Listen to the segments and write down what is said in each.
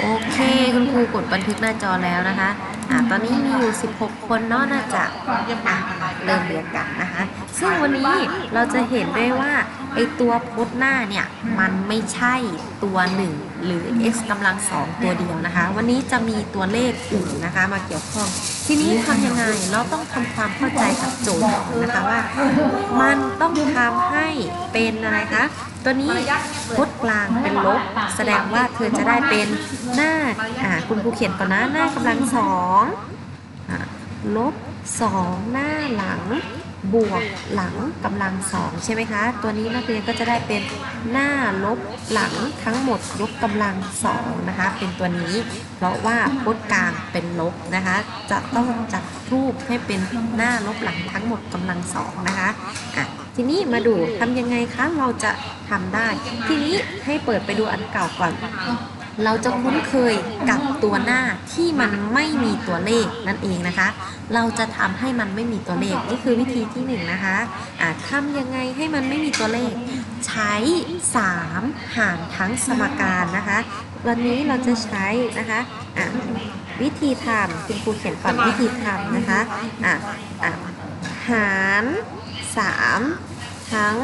โอเค คุณครูกดบันทึกหน้าจอแล้วนะคะอ่าตอนนี้มีอยู่ 16 คนเนาะน่าจะอะเริ่มเรียนกันนะคะ ซึ่งวันนี้เราจะเห็นได้ว่าไอตัวพจน์หน้าเนี่ยมันไม่ใช่ตัว 1 หรือ x กำลังสองตัวเดียวนะคะ วันนี้จะมีตัวเลขอื่นนะคะ มาเกี่ยวข้อง ทีนี้ทำยังไงเราต้องทำความเข้าใจกับโจทย์ก่อนนะคะว่า มันต้องทำให้เป็นอะไรคะ ตัวนี้พจน์กลางเป็นลบ แสดงว่าเธอจะได้เป็นหน้าอ่าคุณครูเขียนก่อนนะหน้ากำลังสองอ่าลบสองหน้าหลังบวกหลังกำลังสองใช่ไหมคะ ตัวนี้นักเรียนก็จะได้เป็นหน้าลบหลังทั้งหมดยกกำลังสองนะคะ เป็นตัวนี้ เพราะว่าพจน์กลางเป็นลบนะคะ จะต้องจัดรูปให้เป็นหน้าลบหลังทั้งหมดกำลังสองนะคะอะ ทีนี้มาดูทำยังไงคะเราจะทำได้ ทีนี้ให้เปิดไปดูอันเก่าก่อน เราจะคุ้นเคยกับตัวหน้าที่มันไม่มีตัวเลขนั่นเองนะคะ เราจะทำให้มันไม่มีตัวเลขนี่คือวิธีที่หนึ่งนะคะอะทำยังไงให้มันไม่มีตัวเลข ใช้ 3 หารทั้งสมการนะคะ วันนี้เราจะใช้นะคะอะวิธีทำคุณครูเขียนก่อนวิธีทำนะคะอะอะหาร 3 ทั้ง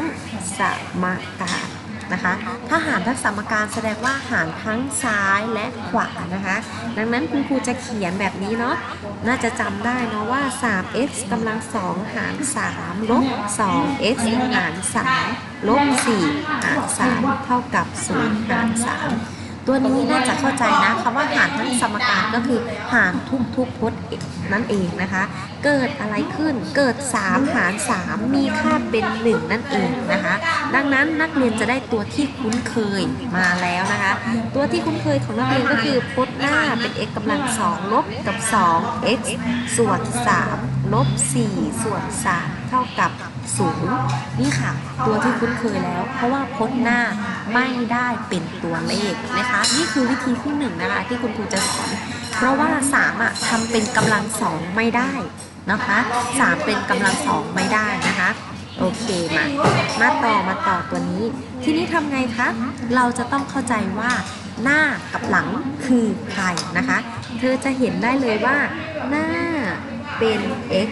สมการนะคะถ้าหารทั้งสมการแสดงว่าหารทั้งซ้ายและขวานะคะ ดังนั้นคุณครูจะเขียนแบบนี้เนาะน่าจะจำได้เนาะว่า 3x กำลัง 2 หาร 3 ลบ 2x หาร 3 ลบ 4 หาร 3 เท่ากับ 0 หาร 3 ตัวนี้น่าจะเข้าใจนะคำว่าหารทั้งสมการก็คือหารทุกทุกพจน์นั่นเองนะคะ เกิดอะไรขึ้นเกิด 3 หาร 3 มีค่าเป็น 1 นั่นเองนะคะ ดังนั้นนักเรียนจะได้ตัวที่คุ้นเคยมาแล้วนะคะ ตัวที่คุ้นเคยของนักเรียนก็คือพจน์หน้าเป็น x กำลัง2ลบกับ 2 x ส่วน3ลบ4ส่วน3เท่ากับ 0 นี่ค่ะ ตัวที่คุ้นเคยแล้ว เพราะว่าพจน์หน้าไม่ได้เป็นตัวเลขนะคะ นี่คือวิธีที่หนึ่งนะคะที่คุณครูจะสอน เพราะว่า3อะทำเป็นกำลังสองไม่ได้นะคะ3เป็นกำลังสองไม่ได้นะคะโอเคมา มาต่อมาต่อตัวนี้ ทีนี้ทำไงคะ เราจะต้องเข้าใจว่าหน้ากับหลังคือใครนะคะ เธอจะเห็นได้เลยว่าหน้า เป็น x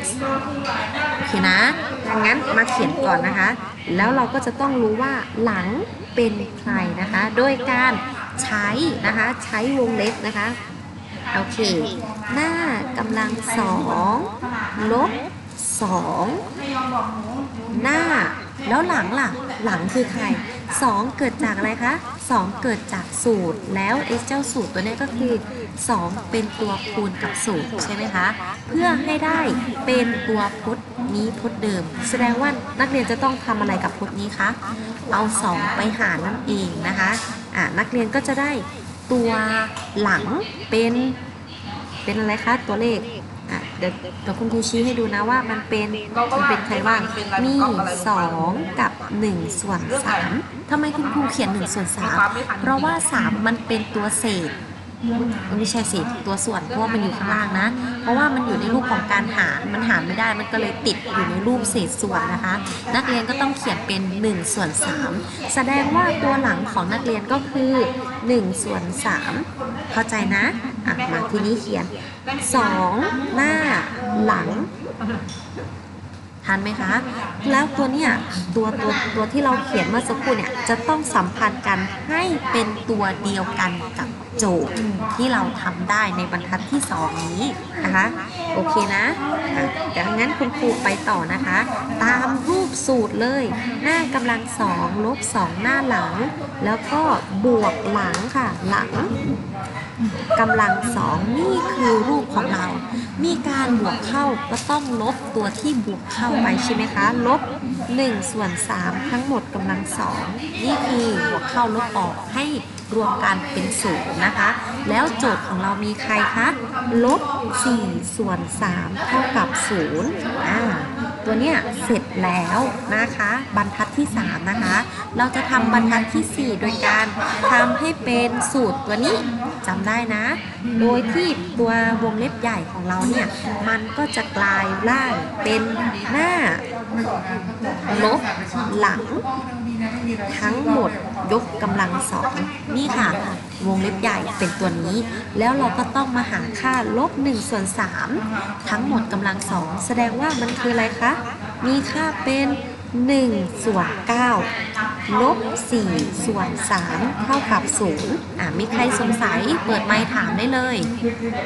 โอเคนะดังนั้นมาเขียนก่อนนะคะ แล้วเราก็จะต้องรู้ว่าหลังเป็นใครนะคะ โดยการใช้นะคะ ใช้วงเล็บนะคะ โอเค หน้ากำลังสองลบสองหน้า แล้วหลังล่ะ หลังคือใคร สองเกิดจากอะไรคะสองเกิดจากสูตร แล้วไอ้เจ้าสูตรตัวนี้ก็คือสองเป็นตัวคูณกับสูตรใช่ไหมคะ เพื่อให้ได้เป็นตัวพจน์นี้พจน์เดิม แสดงว่านักเรียนจะต้องทำอะไรกับพจน์นี้คะ เอาสองไปหารนั่นเองนะคะอ่านักเรียนก็จะได้ตัวหลังเป็นเป็นอะไรคะตัวเลข เดี๋ยวเดี๋ยวคุณครูชี้ให้ดูนะว่ามันเป็นมันเป็นใครบ้างมี2กับ1ส่วน3ทำไมคุณครูเขียน1ส่วน3เพราะว่า3มันเป็นตัวเศษไม่ใช่สิตัวส่วนเพราะมันอยู่ข้างล่างนะ เพราะว่ามันอยู่ในรูปของการหารมันหารไม่ได้มันก็เลยติดอยู่ในรูปเศษส่วนนะคะ นักเรียนก็ต้องเขียนเป็น1ส่วน3แสดงว่าตัวหลังของนักเรียนก็คือ1ส่วน3เข้าใจนะอะมาทีนี้เขียน 2หน้าหลังทันไหมคะ แล้วตัวเนี้ยตัวตัวตัวที่เราเขียนเมื่อสักครู่เนี่ยจะต้องสัมพันธ์กันให้เป็นตัวเดียวกันกับโจทย์ที่เราทำได้ในบรรทัดที่สองนี้นะคะ โอเคนะดังนั้นคุณครูไปต่อนะคะ ตามรูปสูตรเลย หน้ากำลังสองลบสองหน้าหลัง แล้วก็บวกหลังค่ะหลัง กำลังสองนี่คือรูปของเรา มีการบวกเข้าก็ต้องลบตัวที่บวกเข้าไปใช่ไหมคะ ลบ1ส่วน3ทั้งหมดกำลังสองนี่คือบวกเข้าลบออกให้รวมกันเป็นศูนย์นะคะ แล้วโจทย์ของเรามีใครคะ ลบ4ส่วน3เท่ากับ0อ่า ตัวเนี้ยเสร็จแล้วนะคะ บรรทัดที่ 3 นะคะ เราจะทำบรรทัดทีสี่ 4 โดยการทำให้เป็นสูตรตัวนี้จำได้นะ โดยที่ตัววงเล็บใหญ่ของเราเนี่ย มันก็จะกลายร่างเป็นหน้าลบหลัง ทั้งหมดยกกำลังสองนี่ค่ะ วงเล็บใหญ่เป็นตัวนี้ แล้วเราก็ต้องมาหาค่าลบ1ส่วน3ทั้งหมดกำลังสองแสดงว่ามันคืออะไรคะ มีค่าเป็น1 ส่วน 9 ลบ 4 ส่วน 3 เท่ากับ 0 อะ มีใครสงสัยเปิดไมค์ถามได้เลย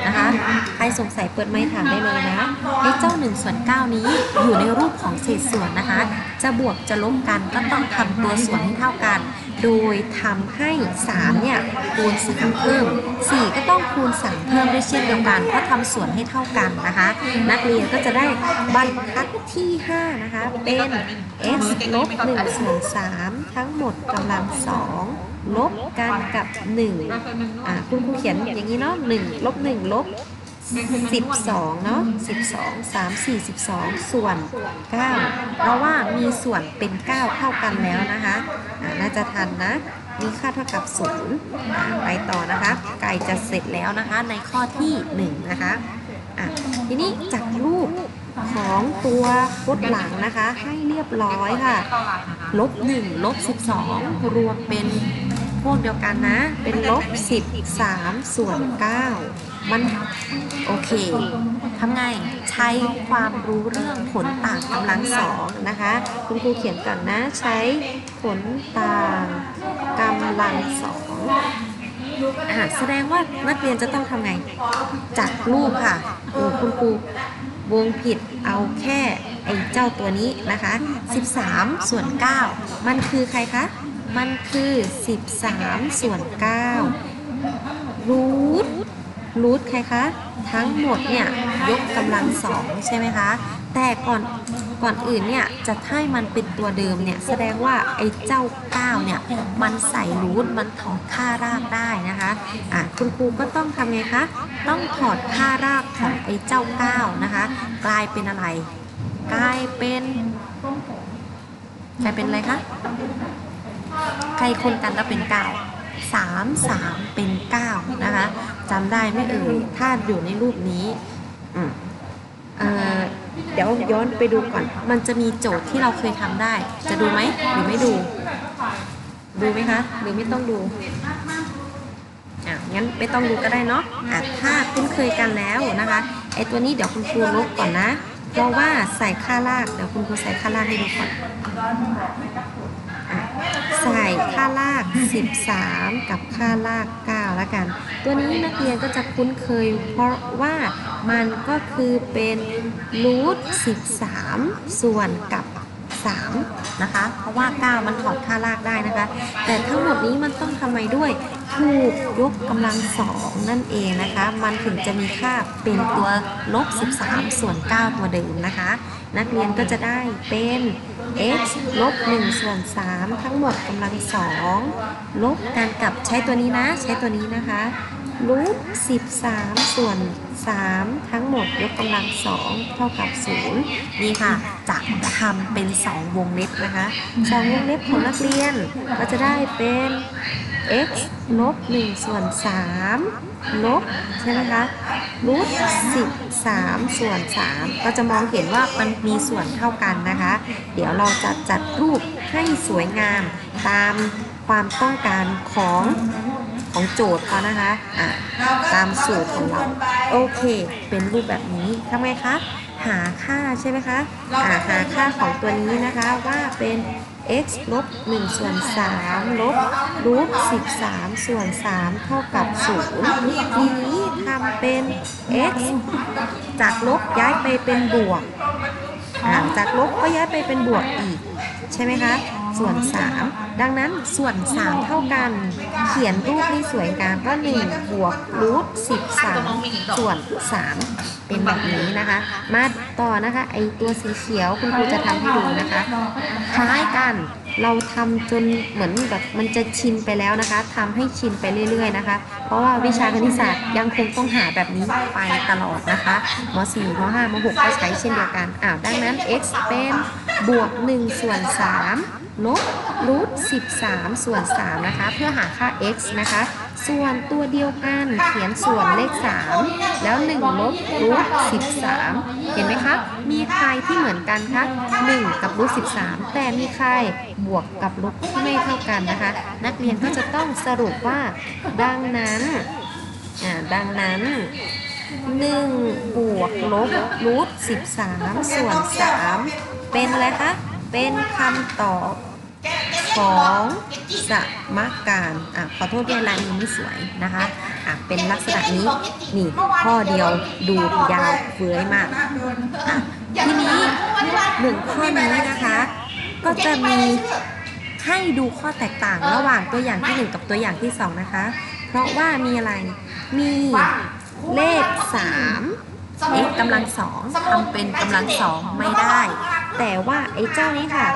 นะคะ ใครสงสัยเปิดไมค์ถามได้เลยนะไอ้เจ้า 1 ส่วน 9 นี้อยู่ในรูปของเศษส่วนนะคะ จะบวกจะลบกันก็ต้องทำตัวส่วนให้เท่ากัน โดยทำให้ 3 เนี่ยคูณ3เพิ่ม 4 ก็ต้องคูณ 3 เพิ่มด้วยเช่นเดียวกันเพราะทำส่วนให้เท่ากันนะคะ นักเรียนก็จะได้บรรทัดที่ 5 นะคะ เป็น x ลบ1ส่วน3ทั้งหมดกำลัง 2 ลบกันกับ 1 อะคุณครูเขียนอย่างนี้เนาะ1ลบ1ลบ 12เนาะ12 3 4 12ส่วน9เพราะว่ามีส่วนเป็น9เท่ากันแล้วนะคะน่าจะทันนะมีค่าเท่ากับ0อะไปต่อนะคะ ไก่จะเสร็จแล้วนะคะในข้อที่1นะคะอะทีนี้จากรูปของตัวรถหลังนะคะ ให้เรียบร้อยค่ะลบ1ลบ12รวมเป็น วกเดียวกันนะ เป็นลบ13ส่วน9มันโอเคทำไง ใช้ความรู้เรื่องผลต่างกำลังสองนะคะ คุณครูเขียนก่อนนะ ใช้ผลต่างกำลังสองอะแสดงว่านักเรียนจะต้องทำไงจากรูปค่ะโอ้คุณครูวงผิดเอาแค่ไอ้เจ้าตัวนี้นะคะ 13 ส่วน 9 มันคือใครคะ มันคือ 13 ส่วน 9 รูทรูทใครคะ ทั้งหมดเนี่ยยกกำลังสองใช่ไหมคะ แต่ก่อนก่อนอื่นเนี่ยจะให้มันเป็นตัวเดิมเนี่ยแสดงว่าไอ้เจ้า 9 เนี่ยมันใส่รูทมันถอดค่ารากได้นะคะอะคุณครูก็ต้องทำไงคะ ต้องถอดค่ารากของไอ้เจ้า 9 นะคะ กลายเป็นอะไร กลายเป็นกลายเป็นอะไรคะ ใครคนกันแล้วเป็น9 3 3เป็น9นะคะจำได้ไม่เอ่ยถ้าอยู่ในรูปนี้เเดี๋ยวย้อนไปดูก่อน มันจะมีโจทย์ที่เราเคยทำได้ จะดูไหมหรือไม่ดู ดูไหมคะหรือไม่ต้องดูอะงั้นไม่ต้องดูก็ได้เนาะอะถ้าคุ้นเคยกันแล้วนะคะไอตัวนี้เดี๋ยวคุณครูลบก่อนนะเพราะว่าใส่ค่ารากเดี๋ยวคุณครูใส่ค่ารากให้ดูก่อน ใส่ค่าลาก 13 กับค่าลาก 9 แล้วกัน ตัวนี้นักเรียนก็จะคุ้นเคย เพราะว่ามันก็คือเป็นรูท13 ส่วนกับ 3 นะคะ เพราะว่า 9 มันถอดค่ารากได้นะคะ แต่ทั้งหมดนี้มันต้องทำไมด้วยถูกยกกำลังสองนั่นเองนะคะ มันถึงจะมีค่าเป็นตัวลบ 13 ส่วน 9 ตัวเดิมนะคะ นักเรียนก็จะได้เป็น x ลบ1ส่วน 3 ทั้งหมดกำลังสองลบกันกับใช้ตัวนี้นะ ใช้ตัวนี้นะคะ รูท13ส่วน3ทั้งหมดยกกำลังสองเท่ากับ0นี่ค่ะจะทำเป็น2วงเล็บนะคะ2วงเล็บของนักเรียนก็จะได้เป็น x ลบ1ส่วน3ลบใช่ไหมคะรูท13ส่วน3ก็จะมองเห็นว่ามันมีส่วนเท่ากันนะคะ เดี๋ยวเราจะจัดรูปให้สวยงามตามความต้องการของ ของโจทย์เขานะคะอะตามสูตรของเรา โอเค เป็นรูปแบบนี้ทำไงคะ หาค่าใช่ไหมคะอ่าหาค่าของตัวนี้นะคะว่าเป็น x ลบ1ส่วน3ลบรูท13 ส่วน 3 เท่ากับ0ทีนี้ทำเป็น x จากลบย้ายไปเป็นบวก จากลบก็ย้ายไปเป็นบวกอีก ใช่ไหมคะ ส่วน 3 ดังนั้นส่วน 3 เท่ากัน เขียนรูปให้สวยงามก็1บวกรูท13 ส่วน 3 เป็นแบบนี้นะคะ มาต่อนะคะไอตัวสีเขียวคุณครูจะทำให้ดูนะคะคล้ายกันเราทำจนเหมือนแบบมันจะชินไปแล้วนะคะทำให้ชินไปเรื่อย ๆนะคะ เพราะว่าวิชาคณิตศาสตร์ยังคงต้องหาแบบนี้ไปตลอดนะคะม .4 ม .5 ม .6 ก็ใช้เช่นเดียวกันอ้าวดังนั้น x เป็นบวก1ส่วน3 ลบรูท13 ส่วน 3 นะคะ เพื่อหาค่า x นะคะ ส่วนตัวเดียวกันเขียนส่วนเลข 3 แล้ว 1 ลบรูท13 เห็นไหมครับมีใครที่เหมือนกันคะ 1 กับรูท13 แต่มีใครบวกกับลบที่ไม่เท่ากันนะคะ นักเรียนก็จะต้องสรุปว่า ดังนั้นดังนั้น1บวกลบรูท13 ส่วน 3 เป็นอะไรคะ เป็นคำตอบของสมการอะขอโทษด้วยลายมือไม่สวยนะคะอะเป็นลักษณะนี้นี่ข้อเดียวดูยาวเฟื้อยมากอะทีนี้หนึ่งข้อนี้นะคะ ก็จะมีให้ดูข้อแตกต่างระหว่างตัวอย่างที่ 1 กับตัวอย่างที่ 2 นะคะ เพราะว่ามีอะไร มีเลข3 x กำลังสองทำเป็นกำลังสองไม่ได้ แต่ว่าไอ้เจ้านี้ค่ะ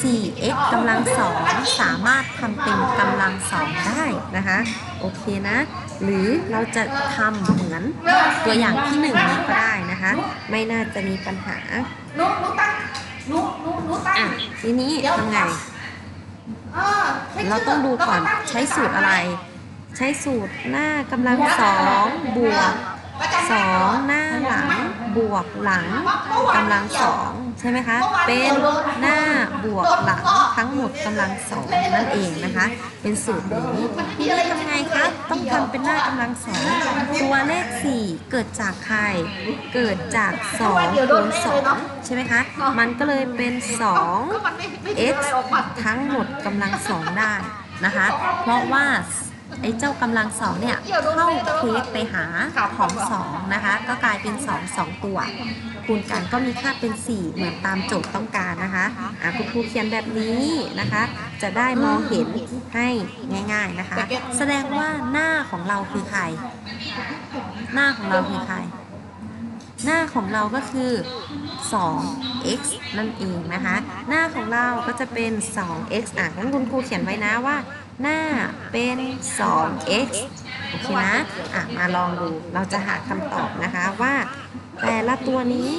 4x กำลังสองสามารถทำเป็นกำลังสองได้นะคะ โอเคนะ หรือเราจะทำเหมือนตัวอย่างที่หนึ่งนี้ก็ได้นะคะ ไม่น่าจะมีปัญหาหนูหนูตั้งหนูหนูหนูตั้งอะทีนี้ทำไง เราต้องดูก่อนใช้สูตรอะไร ใช้สูตรหน้ากำลังสองบวกสองหน้าหลังบวกหลังกำลังสอง ใช่ไหมคะ เป็นหน้าบวกหลังทั้งหมดกำลังสองนั่นเองนะคะ เป็นสูตรนี้ทีนี้ทำไงคะ ต้องทำเป็นหน้ากำลังสองตัวเลข 4 เกิดจากใคร เกิดจาก2คูณ2ใช่ไหมคะ มันก็เลยเป็น2ก็มันไม่ไม่ถึง x อะไรออกมาทั้งหมดกำลังสองได้นะคะ เพราะว่า ไอ้เจ้ากำลังสองเนี่ยเข้าเทคไปหาของสองนะคะ ก็กลายเป็นสองสองตัว คูณกันก็มีค่าเป็น 4 เหมือนตามโจทย์ต้องการนะคะอะคุณครูเขียนแบบนี้นะคะ จะได้มองเห็นให้ง่าย ๆนะคะ แสดงว่าหน้าของเราคือใคร หน้าของเราคือใคร หน้าของเราก็คือ 2x นั่นเองนะคะ หน้าของเราก็จะเป็น 2x อะงั้นคุณครูเขียนไว้นะว่า หน้าเป็น 2x โอเคนะ อะ มาลองดู เราจะหาคำตอบนะคะว่า แต่ละตัวนี้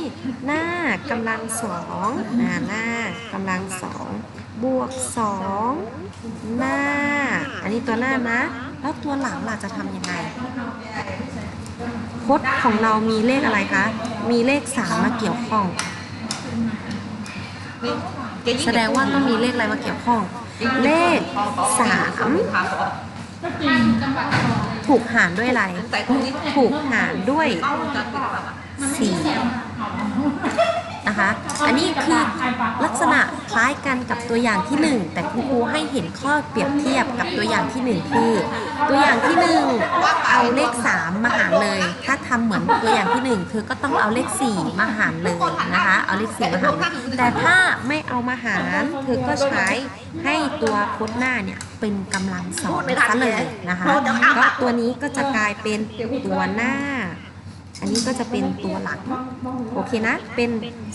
หน้ากำลังสองอ่าหน้ากำลังสองบวกสองหน้า อันนี้ตัวหน้านะ แล้วตัวหลังล่ะจะทำยังไงพจน์ของเรามีเลขอะไรคะ มีเลข3มาเกี่ยวข้อง แสดงว่าต้องมีเลขอะไรมาเกี่ยวข้อง เลข3ถูกหารด้วยอะไร ถูกหารด้วย4 นะคะ อันนี้คือลักษณะคล้ายกันกับตัวอย่างที่ 1 แต่คุณครูให้เห็นข้อเปรียบเทียบกับตัวอย่างที่ 1 คือ ตัวอย่างที่ 1 เอาเลข 3 มาหารเลย ถ้าทำเหมือนตัวอย่างที่ 1 คือก็ต้องเอาเลข 4 มาหารเลยนะคะ เอาเลข 4 มาหารเลยแต่ถ้าไม่เอามาหารเธอก็ใช้ให้ตัวโคดหน้าเนี่ยเป็นกำลังสองซะเลยนะคะก็ตัวนี้ก็จะกลายเป็นตัวหน้า อันนี้ก็จะเป็นตัวหลัง โอเคนะ เป็น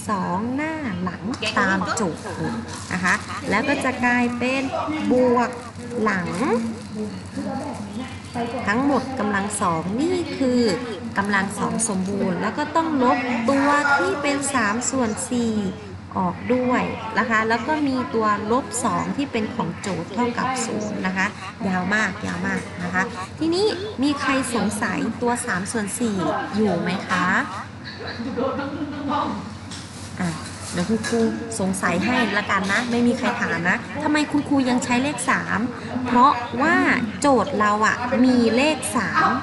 2 หน้าหลังตามโจทย์นะคะ แล้วก็จะกลายเป็นบวกหลัง ทั้งหมดกำลังสองนี่คือกำลังสองสมบูรณ์ แล้วก็ต้องลบตัวที่เป็น 3 ส่วน 4 ออกด้วยนะคะ แล้วก็มีตัวลบ 2 ที่เป็นของโจทย์เท่ากับ0นะคะ ยาวมากยาวมากนะคะ ทีนี้มีใครสงสัยตัว3ส่วน4อยู่ไหมคะอะเดี๋ยวคุณครูสงสัยให้ละกันนะ ไม่มีใครถามนะทำไมคุณครูยังใช้เลข 3 เพราะว่าโจทย์เราอะมีเลข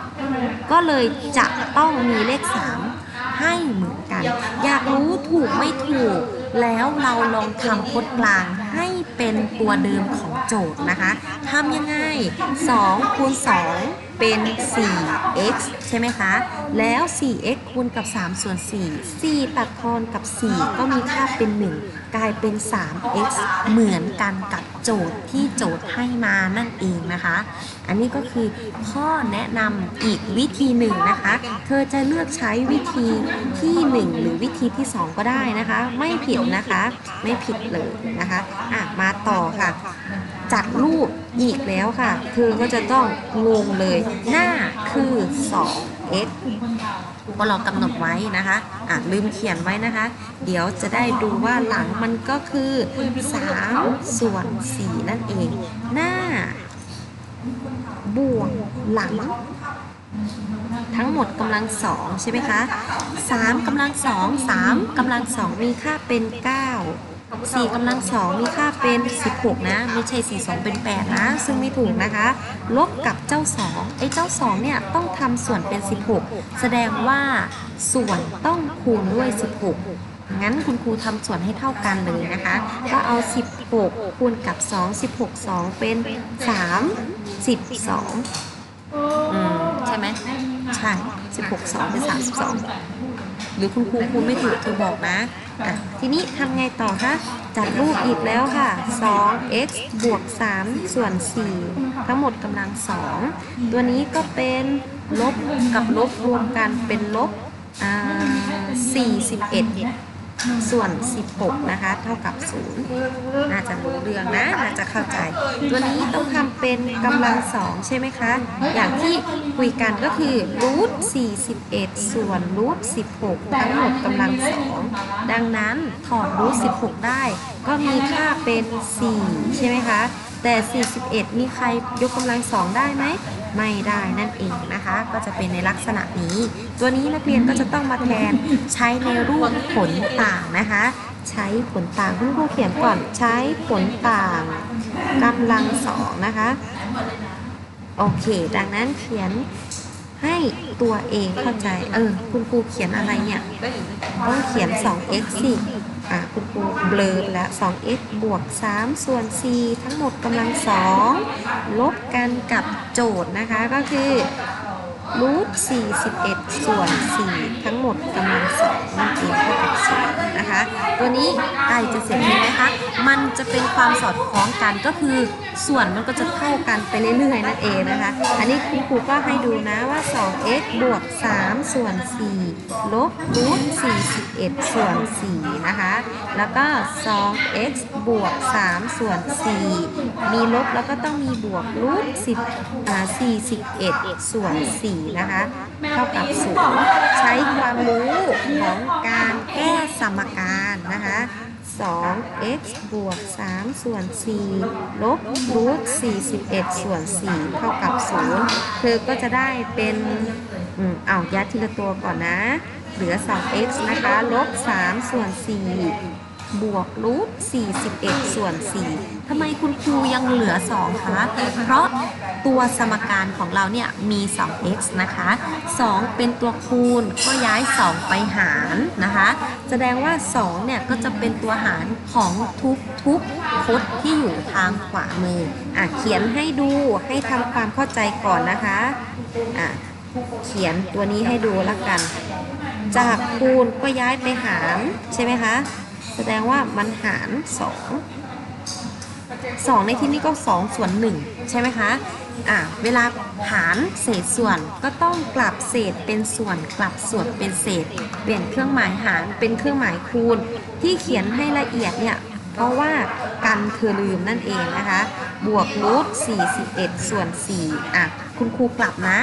3 ก็เลยจะต้องมีเลข 3 ให้เหมือนกัน อยากรู้ถูกไม่ถูก แล้วเราลองทำพจน์กลางให้เป็นตัวเดิมของโจทย์นะคะทำยังไง2คูณ2เป็น 4x ใช่ไหมคะ แล้ว 4x คูณกับ 3 ส่วน 4 4 ตัดทอนกับ 4 ก็มีค่าเป็น 1 กลายเป็น 3x เหมือนกันกับโจทย์ที่โจทย์ให้มานั่นเองนะคะ อันนี้ก็คือข้อแนะนำอีกวิธีหนึ่งนะคะ เธอจะเลือกใช้วิธีที่ 1 หรือวิธีที่ 2 ก็ได้นะคะ ไม่ผิดนะคะ ไม่ผิดเลยนะคะ อะ มาต่อค่ะ จัดรูป อีกแล้วค่ะคือก็จะต้องงงเลย หน้าคือ 2x ก็เรากำหนดไว้นะคะอะลืมเขียนไว้นะคะ เดี๋ยวจะได้ดูว่าหลังมันก็คือ 3 ส่วน 4 นั่นเอง หน้า บวกหลัง ทั้งหมดกำลังสองใช่ไหมคะสามกำลังสองสามกำลังสองมีค่าเป็นเก้า สี่กำลังสองมีค่าเป็นสิบหกนะ ไม่ใช่สี่สองเป็นแปดนะ ซึ่งไม่ถูกนะคะ ลบกับเจ้าสองไอ้เจ้าสองเนี่ย ต้องทำส่วนเป็น 16 แสดงว่าส่วนต้องคูณด้วย 16 งั้นคุณครูทำส่วนให้เท่ากันเลยนะคะ ก็เอา 16 คูณกับ 2 16 2 เป็น 3 12 อืม ใช่ไหมใช่ 16 2 เป็น 32 หรือคุณครูคูณไม่ถูกเธอบอกนะอะทีนี้ทำไงต่อคะจัดรูปอีกแล้วค่ะ 2x บวก 3 ส่วน 4 ทั้งหมดกำลัง 2 ตัวนี้ก็เป็นลบกับลบรวมกันเป็นลบ41 ส่วน 16 นะคะ เท่ากับ 0 น่าจะรู้เรื่องนะ น่าจะเข้าใจ ตัวนี้ต้องทำเป็นกำลังสองใช่ไหมคะ อย่างที่คุยกันก็คือรูท41 ส่วนรูท16 ทั้งหมดกำลังสอง ดังนั้นถอดรูท16 ได้ ก็มีค่าเป็น 4 ใช่ไหมคะ แต่ 41 มีใครยกกำลังสองได้ไหม ไม่ได้นั่นเองนะคะ ก็จะเป็นในลักษณะนี้ ตัวนี้นักเรียนก็จะต้องมาแทนใช้ในรูปผลต่างนะคะ ใช้ผลต่างคุณครูเขียนก่อนใช้ผลต่างกำลังสองนะคะโอเค ดังนั้นเขียนให้ตัวเองเข้าใจ เออ คุณครูเขียนอะไรเนี่ย ต้องเขียน 2x สิอ่ คุณครูเบลอไปแล้ว 2x บวก 3 ส่วน 4 ทั้งหมดกำลัง 2 ลบกันกับโจทย์นะคะก็คือรูท41 ส่วน 4 ทั้งหมดกำลัง2นั่นเองค่ะ 0นะคะ ตัวนี้ใกล้จะเสร็จแล้วนะคะ มันจะเป็นความสอดคล้องกันก็คือส่วนมันก็จะเท่ากันไปเรื่อยๆนั่นเองนะคะ อันนี้คุณครูก็ให้ดูนะว่า 2x บวก 3 ส่วน 4 ลบรูท41 ส่วน 4 นะคะ แล้วก็ 2x บวก 3 ส่วน 4 มีลบแล้วก็ต้องมีบวกรูท10อ่า41 ส่วน 4 นะคะ เท่ากับ 0 ใช้ความรู้ของการ แก้สมการนะคะ 2x บวก 3 ส่วน 4 ลบรูท41 ส่วน 4 เท่ากับ 0 เธอก็จะได้เป็นอืมเอายัดทีละตัวก่อนนะ เหลือ 2x นะคะ ลบ 3 ส่วน 4 บวกรูท41 ส่วน 4ทำไมคุณครูยังเหลือ 2 คะ เพราะตัวสมการของเราเนี่ยมี 2x นะคะ 2 เป็นตัวคูณก็ย้าย 2 ไปหารนะคะ แสดงว่า 2 เนี่ยก็จะเป็นตัวหารของทุกทุกพจน์ที่อยู่ทางขวามืออะเขียนให้ดูให้ทำความเข้าใจก่อนนะคะอะเขียนตัวนี้ให้ดูละกัน จากคูณก็ย้ายไปหารใช่ไหมคะ แสดงว่ามันหาร 2 2 ในที่นี้ก็ 2 ส่วน 1 ใช่ไหมคะอะเวลาหารเศษส่วนก็ต้องกลับเศษเป็นส่วนกลับส่วนเป็นเศษ เปลี่ยนเครื่องหมายหารเป็นเครื่องหมายคูณ ที่เขียนให้ละเอียดเนี่ย เพราะว่ากันเธอลืมนั่นเองนะคะ บวกรูท41 ส่วน 4 อะ คุณครูกลับนะ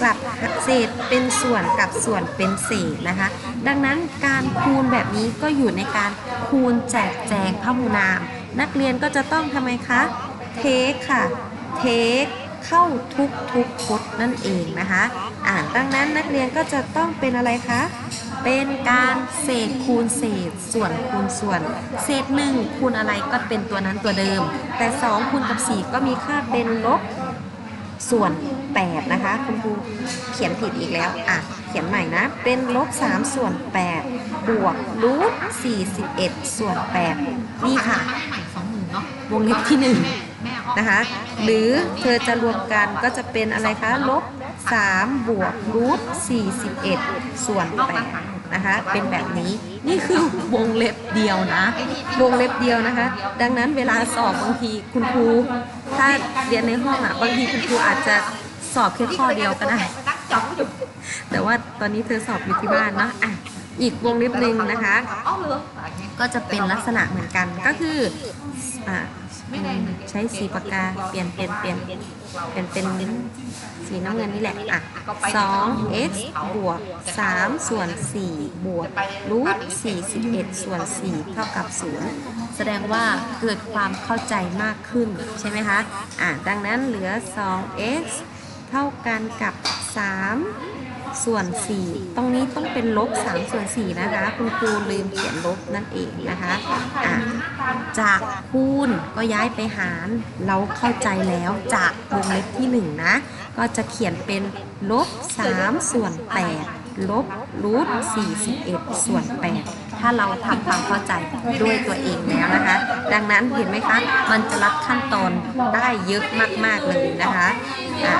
กลับเศษเป็นส่วนกับส่วนเป็นเศษนะคะ ดังนั้นการคูณแบบนี้ก็อยู่ในการคูณแจกแจงพหุนาม นักเรียนก็จะต้องทำไมคะเทคค่ะ เทคเข้าทุกทุกพจน์นั่นเองนะคะ อ่านดังนั้นนักเรียนก็จะต้องเป็นอะไรคะ เป็นการเศษคูณเศษ ส่วนคูณส่วน เศษหนึ่งคูณอะไรก็เป็นตัวนั้นตัวเดิม แต่2คูณกับ 4 ก็มีค่าเป็นลบส่วน 8 นะคะ คุณครูเขียนผิดอีกแล้ว อะ เขียนใหม่นะ เป็นลบ 3 ส่วน 8 บวกรูท41 ส่วน 8 นี่ค่ะสองหมื่นเนาะวงเล็บที่1แม่เอานะคะ หรือเธอจะรวมกันก็จะเป็นอะไรคะ ลบ 3 บวกรูท41 ส่วน 8 นะคะ เป็นแบบนี้นี่คือวงเล็บเดียวนะ วงเล็บเดียวนะคะ ดังนั้นเวลาสอบบางทีคุณครูถ้าเรียนในห้องอะบางทีคุณครูอาจจะสอบแค่ข้อเดียวก็ได้ แต่ว่าตอนนี้เธอสอบอยู่ที่บ้านเนาะอะอีกวงเล็บหนึ่งนะคะ ก็จะเป็นลักษณะเหมือนกันก็คืออ่า ใช้สีปากกาเปลี่ยนเปลี่ยนเปลี่ยนเป็นเป็นสีน้ำเงินนี่แหละอะ2 x บวก3ส่วน4บวกรูท41ส่วน4เท่ากับ0แสดงว่าเกิดความเข้าใจมากขึ้นใช่ไหมคะอะดังนั้นเหลือ 2x เท่ากันกับ3 ส่วน 4 ตรงนี้ต้องเป็นลบ3ส่วน4นะคะ คุณครูลืมเขียนลบนั่นเองนะคะอะจากคูณก็ย้ายไปหารเราเข้าใจแล้วจากวงเล็บที่ 1 นะ ก็จะเขียนเป็นลบ3ส่วน8ลบรูท41ส่วน8ถ้าเราทำความเข้าใจด้วยตัวเองแล้วนะคะ ดังนั้นเห็นไหมคะ มันจะรับขั้นตอนได้เยอะมาก ๆ เลยนะคะอะ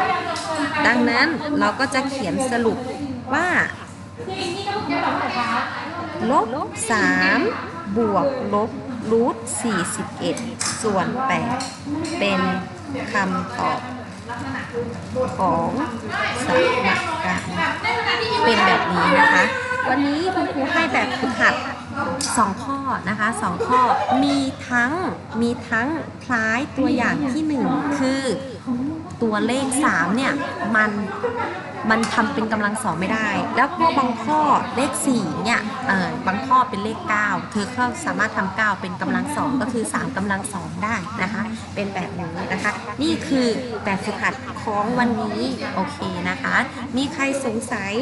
ดังนั้นเราก็จะเขียนสรุปว่าลบ3บวกลบรูท41 ส่วน 8 เป็นคำตอบของสมการเป็นแบบนี้นะคะ วันนี้คุณครูให้แบบฝึกหัด2ข้อนะคะ2ข้อมีทั้งมีทั้งคล้ายตัวอย่างที่1คือ ตัวเลข 3 เนี่ย มันมันทำเป็นกำลังสองไม่ได้ แล้วก็บางข้อเลข4เนี่ยเออบางข้อเป็นเลข 9 เธอก็สามารถทำ9เป็นกำลังสองก็คือ 3กำลังสองได้นะคะ เป็นแบบนี้นะคะ นี่คือแบบฝึกหัดของวันนี้ โอเคนะคะ มีใครสงสัย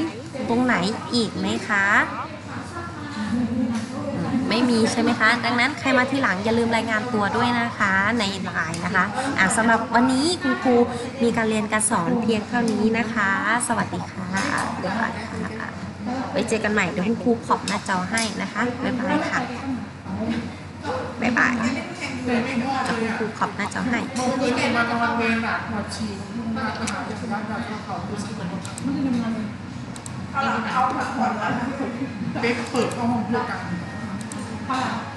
ตรงไหนอีกไหมคะ ไม่มีใช่ไหมคะ ดังนั้นใครมาที่หลังอย่าลืมรายงานตัวด้วยนะคะในไลน์นะคะอะสำหรับวันนี้คุณครูมีการเรียนการสอนเพียงเท่านี้นะคะ สวัสดีค่ะบ๊ายบายค่ะไว้เจอกันใหม่เดี๋ยวคุณครูขอบหน้าจอให้นะคะบ๊ายบายค่ะบ๊ายบายจะคุณครูขอบหน้าจอให้เคยเห็นมาตะวันเวนอะมาฉีกมานเลยเขาหลับเขาพักผ่อนแล้วเป๊กเปิดเข้าห้องพื่อกัน 아.